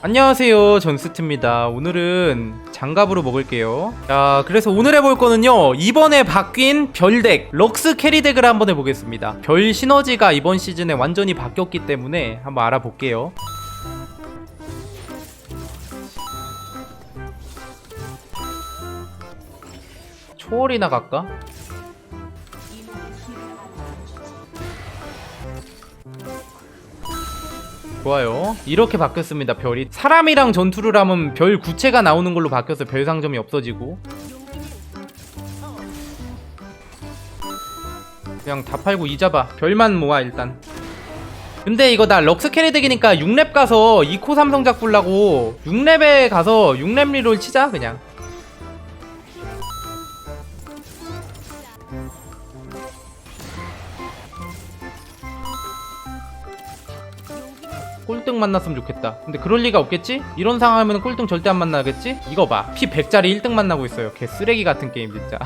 안녕하세요 전스트입니다. 오늘은 장갑으로 먹을게요. 자 그래서 오늘 해볼 거는요 이번에 바뀐 별덱 럭스 캐리 덱을 한번 해보겠습니다. 별 시너지가 이번 시즌에 완전히 바뀌었기 때문에 한번 알아볼게요. 초월이나 갈까? 좋아요. 이렇게 바뀌었습니다, 별이. 사람이랑 전투를 하면 별 구체가 나오는 걸로 바뀌어서 별 상점이 없어지고. 그냥 다 팔고 잊어봐. 별만 모아, 일단. 근데 이거 나 럭스 캐리 덱이니까 6렙 가서 2코 삼성작 불라고 6렙에 가서 6렙 리롤 치자, 그냥. 꼴등 만났으면 좋겠다. 근데 그럴 리가 없겠지? 이런 상황이면 꼴등 절대 안 만나겠지? 이거 봐. 피 100짜리 1등 만나고 있어요. 개 쓰레기 같은 게임 진짜.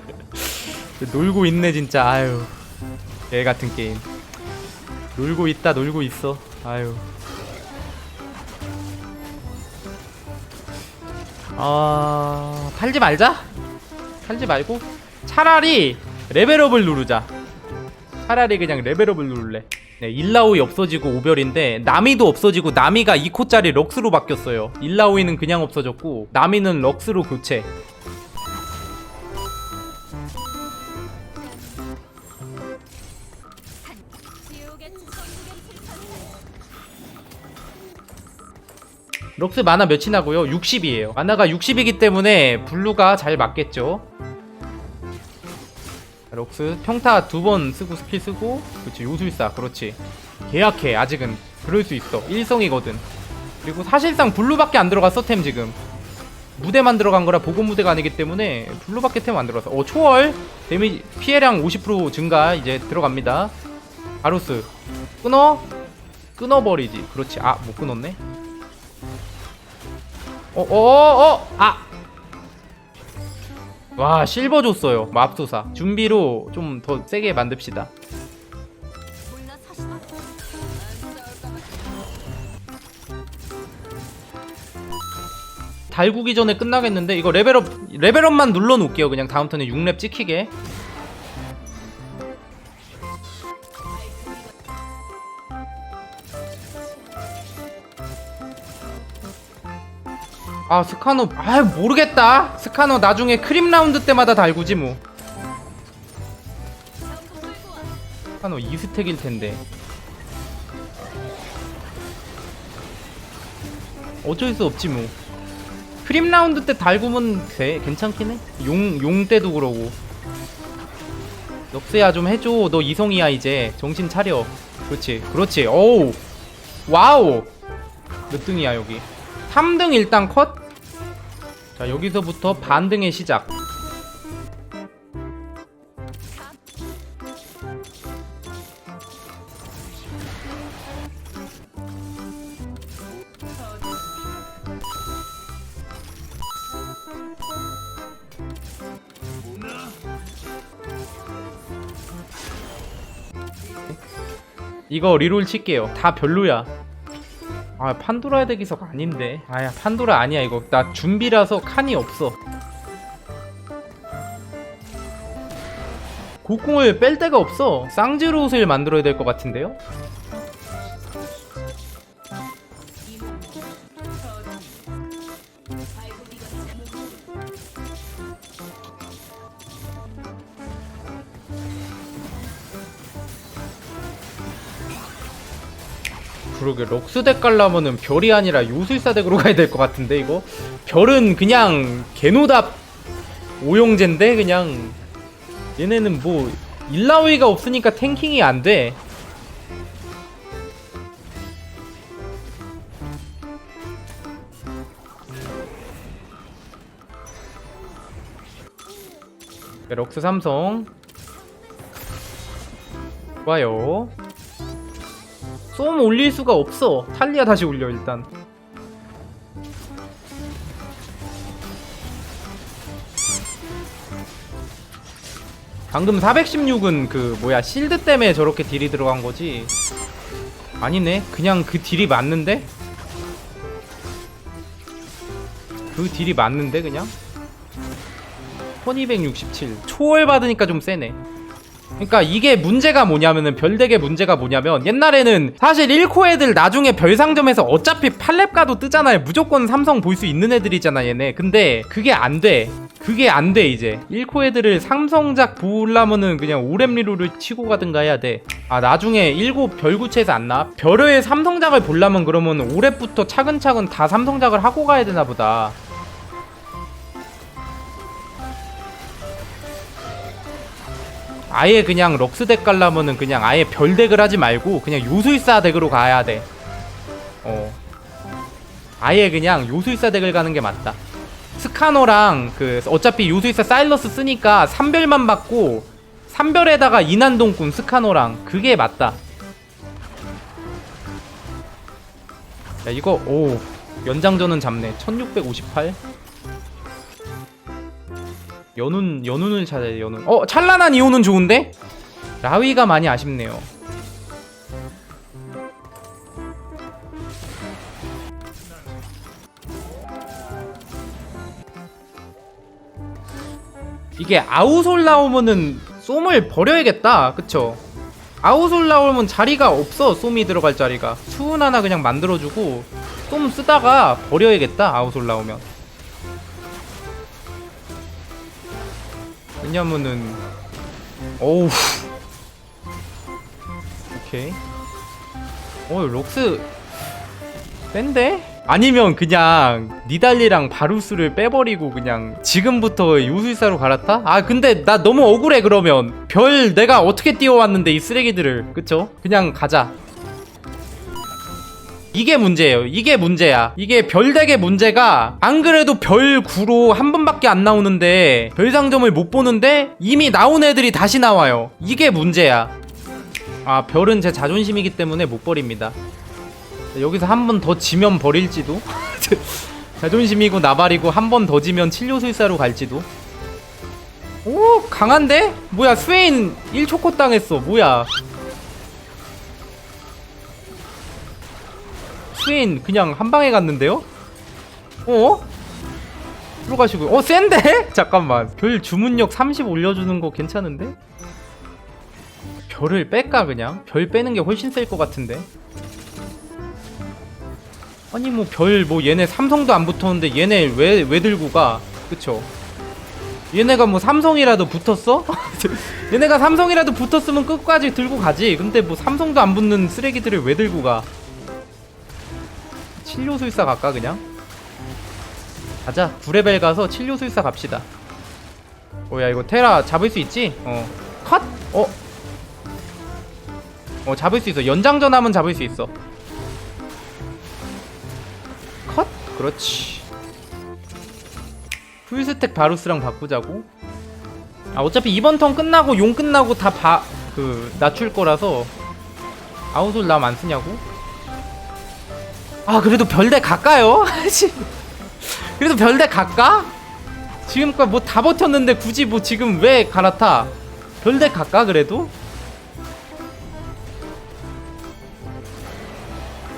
놀고 있네 진짜. 아유. 개 같은 게임. 놀고 있다 놀고 있어. 아유. 아, 팔지 말자. 팔지 말고 차라리 레벨업을 누르자. 차라리 그냥 레벨업을 누를래. 네, 일라오이 없어지고 오별인데 나미도 없어지고 나미가 2코짜리 럭스로 바뀌었어요. 일라오이는 그냥 없어졌고 나미는 럭스로 교체. 럭스 만화 몇이 나고요? 60이에요. 만화가 60이기 때문에 블루가 잘 맞겠죠. 럭스 평타 두 번 쓰고 스킬 쓰고 그렇지 요술사 그렇지. 계약해 아직은. 그럴 수 있어. 일성이거든. 그리고 사실상 블루밖에 안 들어갔어 템 지금. 무대만 들어간 거라 보급 무대가 아니기 때문에 블루밖에 템 안 들어갔어. 어 초월? 데미 피해량 50% 증가 이제 들어갑니다. 바루스 끊어? 끊어버리지. 그렇지. 아 못 끊었네. 어어어어! 아 와 실버 줬어요. 맙소사. 준비로 좀 더 세게 만듭시다. 달구기 전에 끝나겠는데? 이거 레벨업 레벨업만 눌러 놓을게요. 그냥 다음 턴에 6렙 찍히게 아 스카노 아 모르겠다. 스카노 나중에 크림 라운드 때마다 달구지 뭐. 스카노 2스택일 텐데. 어쩔 수 없지 뭐. 크림 라운드 때 달구면 돼? 괜찮긴 해용 용 때도 그러고. 넉세야 좀 해줘. 너 이성이야 이제. 정신 차려. 그렇지 그렇지. 어우! 와우! 몇 등이야 여기? 3등 일단 컷. 자, 여기서부터 반등의 시작. 이거 리롤 칠게요. 다 별로야. 아 판도라 대기석 아닌데. 아야 판도라 아니야 이거. 나 준비라서 칸이 없어. 곡궁을 뺄 데가 없어. 쌍지로 옷을 만들어야 될 것 같은데요? 그러게 럭스 덱 깔라면은 별이 아니라 요술사 덱으로 가야 될 것 같은데 이거? 별은 그냥 개노답 오용제인데 그냥 얘네는 뭐 일라오이가 없으니까 탱킹이 안 돼. 네, 럭스 삼성. 좋아요 쏨 올릴 수가 없어. 탈리아 다시 올려 일단. 방금 416은 그 뭐야 실드 때문에 저렇게 딜이 들어간 거지? 아니네. 그냥 그 딜이 맞는데? 그 딜이 맞는데 그냥? 1267 초월 받으니까 좀 세네 그러니까 이게 문제가 뭐냐면은 별덱의 문제가 뭐냐면 옛날에는 사실 1코 애들 나중에 별상점에서 어차피 팔렙 가도 뜨잖아요. 무조건 삼성 볼 수 있는 애들이잖아 얘네. 근데 그게 안돼. 그게 안 돼 이제. 1코 애들을 삼성작 보려면은 그냥 오렘리로를 치고 가든가 해야 돼아 나중에 7 별구체에서 안 나? 별의 삼성작을 보려면 그러면 올해부터 차근차근 다 삼성작을 하고 가야 되나 보다 아예 그냥 럭스 덱 갈라면은 그냥 아예 별 덱을 하지 말고 그냥 요술사 덱으로 가야 돼. 어. 아예 그냥 요술사 덱을 가는 게 맞다. 스카노랑 그 어차피 요술사 사일러스 쓰니까 3별만 받고 3별에다가 이난동꾼 스카노랑 그게 맞다. 야 이거 오 연장전은 잡네 1658 연운 연운을 찾아야 돼 연운. 어 찬란한 이호는 좋은데? 라위가 많이 아쉽네요. 이게 아우솔 나오면은 쏨을 버려야겠다 그쵸? 아우솔 나오면 자리가 없어 쏨이 들어갈 자리가. 수은 하나 그냥 만들어주고 쏨 쓰다가 버려야겠다 아우솔 나오면 왜냐면은 어우 오케이 어 록스 센데? 아니면 그냥 니달리랑 바루스를 빼버리고 그냥 지금부터 요술사로 갈아타? 아 근데 나 너무 억울해 그러면 별 내가 어떻게 띄워왔는데 이 쓰레기들을 그쵸? 그냥 가자 이게 문제예요. 이게 문제야. 이게 별덱의 문제가 안 그래도 별 9로 한 번밖에 안 나오는데 별상점을 못 보는데 이미 나온 애들이 다시 나와요. 이게 문제야. 아 별은 제 자존심이기 때문에 못 버립니다. 여기서 한 번 더 지면 버릴지도. 자존심이고 나발이고 한 번 더 지면 칠료술사로 갈지도. 오 강한데? 뭐야 스웨인 1초코 당했어. 뭐야? 스웨인 그냥 한 방에 갔는데요? 어? 들어가시고 어 센데? 잠깐만 별 주문력 30 올려주는 거 괜찮은데? 별을 뺄까 그냥? 별 빼는 게 훨씬 셀 것 같은데 아니 뭐 별 뭐 얘네 삼성도 안 붙었는데 얘네 왜 왜 들고 가 그쵸 얘네가 뭐 삼성이라도 붙었어? 얘네가 삼성이라도 붙었으면 끝까지 들고 가지 근데 뭐 삼성도 안 붙는 쓰레기들을 왜 들고 가 칠료술사 갈까 그냥? 가자 9레벨 가서 칠료술사 갑시다 오야 이거 테라 잡을 수 있지? 어 컷? 어? 어 잡을 수 있어 연장전 하면 잡을 수 있어 컷? 그렇지 풀스택 바루스랑 바꾸자고 아 어차피 이번 턴 끝나고 용 끝나고 다 바 그 낮출 거라서 아웃솔 남 안 쓰냐고? 아 그래도 별대 갈까요? 그래도 별대 갈까? 지금까지 뭐 다 버텼는데 굳이 뭐 지금 왜 갈아타? 별대 갈까 그래도?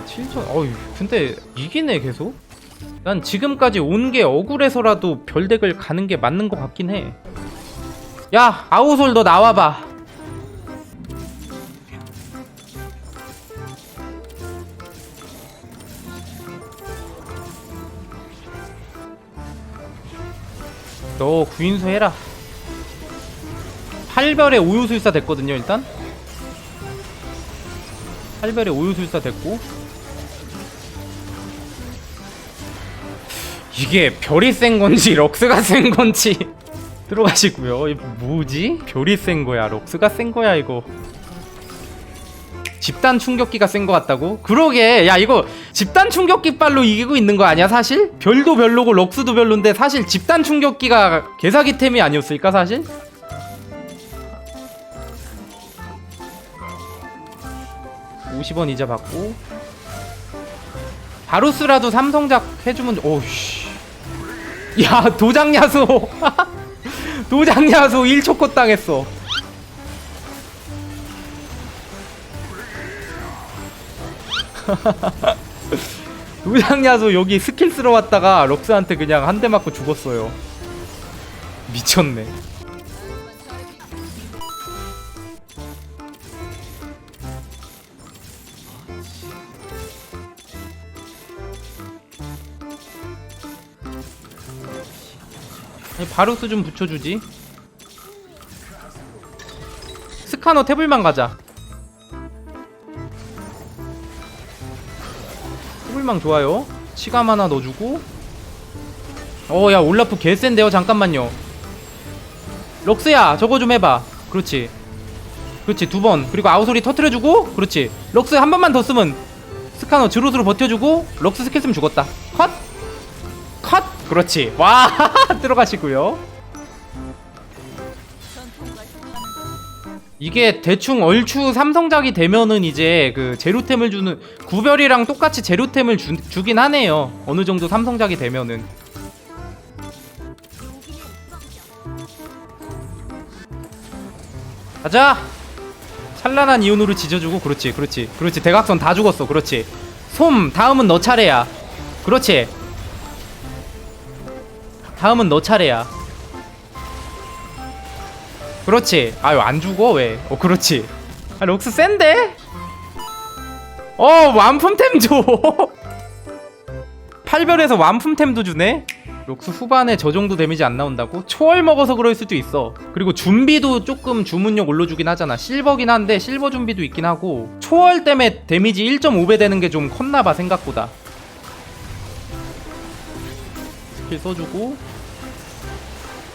7천 어휴 근데 이기네 계속? 난 지금까지 온 게 억울해서라도 별덱을 가는 게 맞는 것 같긴 해. 야 아우솔 너 나와봐. 너 구인수 해라. 8별에 오유술사 됐거든요, 일단. 8별에 오유술사 됐고. 이게 별이 센 건지 럭스가 센 건지 들어가시고요. 이 뭐지? 별이 센 거야, 럭스가 센 거야 이거. 집단 충격기가 센거 같다고? 그러게 야 이거 집단 충격기 빨로 이기고 있는 거 아니야 사실? 별도 별로고 럭스도 별론데 사실 집단 충격기가 개사기템이 아니었을까 사실? (50원) 이자 받고 바루스라도 삼성작 해주면 오우씨 야 도장야수 도장야수 1초코 당했어 노장야수 여기 스킬 쓰러 왔다가 럭스한테 그냥 한 대 맞고 죽었어요. 미쳤네. 바루스 좀 붙여주지. 스카너 태블만 가자 태블망 좋아요. 치감 하나 넣어주고. 어야 올라프 개센데요? 잠깐만요. 럭스야 저거 좀 해봐. 그렇지. 그렇지 두 번. 그리고 아우소리 터트려주고 그렇지. 럭스 한 번만 더 쓰면 스카너 드로스로 버텨주고 럭스 스킬 쓰면 죽었다. 컷! 컷! 그렇지. 와 들어가시고요 이게 대충 얼추 삼성작이 되면은 이제 그 재료템을 주는 구별이랑 똑같이 재료템을 주, 주긴 하네요. 어느 정도 삼성작이 되면은. 가자! 찬란한 이온으로 지져주고 그렇지 그렇지 그렇지. 대각선 다 죽었어 그렇지. 솜 다음은 너 차례야. 그렇지. 다음은 너 차례야 그렇지. 아유 안 죽어 왜? 어 그렇지. 아 럭스 센데? 어 완품템 줘. 8별에서 완품템도 주네? 럭스 후반에 저 정도 데미지 안 나온다고? 초월 먹어서 그럴 수도 있어. 그리고 준비도 조금 주문력 올려주긴 하잖아. 실버긴 한데 실버 준비도 있긴 하고. 초월 때문에 데미지 1.5배 되는 게 좀 컸나봐 생각보다. 스킬 써주고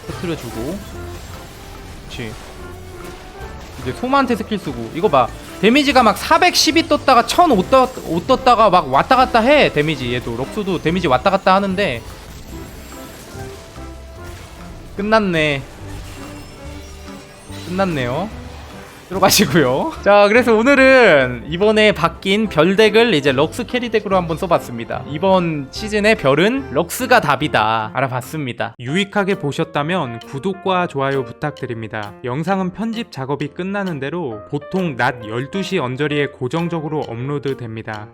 터트려주고 그렇지. 이제 솜한테 스킬 쓰고. 이거 봐. 데미지가 막 412 떴다가 1005 떴, 5 떴다가 막 왔다 갔다 해 데미지. 얘도 럭스도 데미지 왔다 갔다 하는데. 끝났네. 끝났네요 들어가시고요 자 그래서 오늘은 이번에 바뀐 별덱을 이제 럭스 캐리 덱으로 한번 써봤습니다 이번 시즌의 별은 럭스가 답이다 알아봤습니다 유익하게 보셨다면 구독과 좋아요 부탁드립니다. 영상은 편집 작업이 끝나는 대로 보통 낮 12시 언저리에 고정적으로 업로드 됩니다.